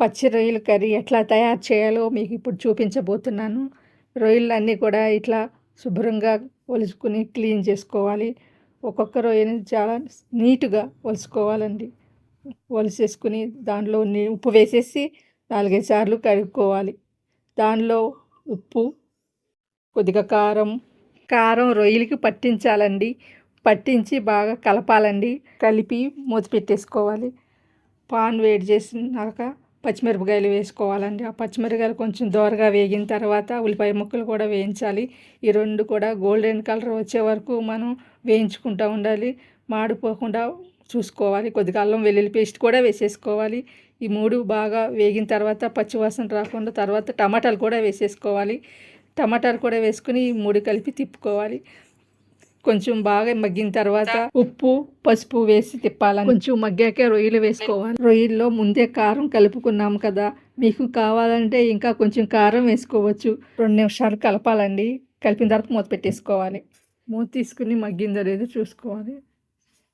పచ్చి రొయ్యల కర్రీ ఎట్లా తయారు చేయాలో మీకు ఇప్పుడు చూపించబోతున్నాను. రొయ్యలన్నీ కూడా ఇట్లా శుభ్రంగా ఒలుచుకుని క్లీన్ చేసుకోవాలి. ఒక్కొక్క రొయ్యని చాలా నీట్గా ఒలుచుకోవాలండి. ఒలిసేసుకుని దాంట్లో ఉప్పు వేసేసి నాలుగైదు సార్లు కడుక్కోవాలి. దానిలో ఉప్పు కొద్దిగా కారం కారం రొయ్యలకి పట్టించాలండి. పట్టించి బాగా కలపాలండి. కలిపి మూత పెట్టేసుకోవాలి. పాన్ వేడి చేసినాక పచ్చిమిరపకాయలు వేసుకోవాలండి. ఆ పచ్చిమిరపకాయలు కొంచెం దోరగా వేగిన తర్వాత ఉల్లిపాయ ముక్కలు కూడా వేయించాలి. ఈ రెండు కూడా గోల్డెన్ కలర్ వచ్చే వరకు మనం వేయించుకుంటూ ఉండాలి. మాడిపోకుండా చూసుకోవాలి. కొద్దిగా అల్లం వెల్లుల్లి పేస్ట్ కూడా వేసేసుకోవాలి. ఈ మూడు బాగా వేగిన తర్వాత పచ్చివాసన రాకుండా తర్వాత టమాటాలు కూడా వేసేసుకోవాలి. టమాటాలు కూడా వేసుకుని ఈ మూడు కలిపి తిప్పుకోవాలి. కొంచెం బాగా మగ్గిన తర్వాత ఉప్పు పసుపు వేసి తిప్పాలి కొంచెం మగ్గాక రొయ్యలు వేసుకోవాలి. రొయ్యల్లో ముందే కారం కలుపుకున్నాం కదా. మీకు కావాలంటే ఇంకా కొంచెం కారం వేసుకోవచ్చు. రెండు నిమిషాలు కలపాలండి. కలిపిన తర్వాత మూత పెట్టేసుకోవాలి. మూత తీసుకుని మగ్గిందో లేదో చూసుకోవాలి.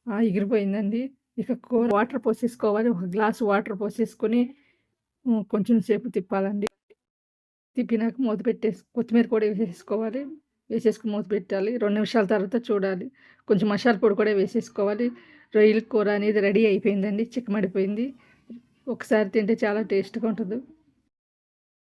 ఎగిరిపోయిందండి. ఇక కూర వాటర్ పోసేసుకోవాలి. ఒక గ్లాస్ వాటర్ పోసేసుకొని కొంచెం సేపు తిప్పాలండి. తిప్పినాక మూత పెట్టేసి కొత్తిమీర కూడా వేసేసుకోవాలి. వేసేసుకుని మూత పెట్టాలి. రెండు నిమిషాల తర్వాత చూడాలి. కొంచెం మసాలా పొడి కూడా వేసేసుకోవాలి. రొయ్యల కూర అనేది రెడీ అయిపోయిందండి. చిక్కమడిపోయింది. ఒకసారి తింటే చాలా టేస్ట్గా ఉంటుంది.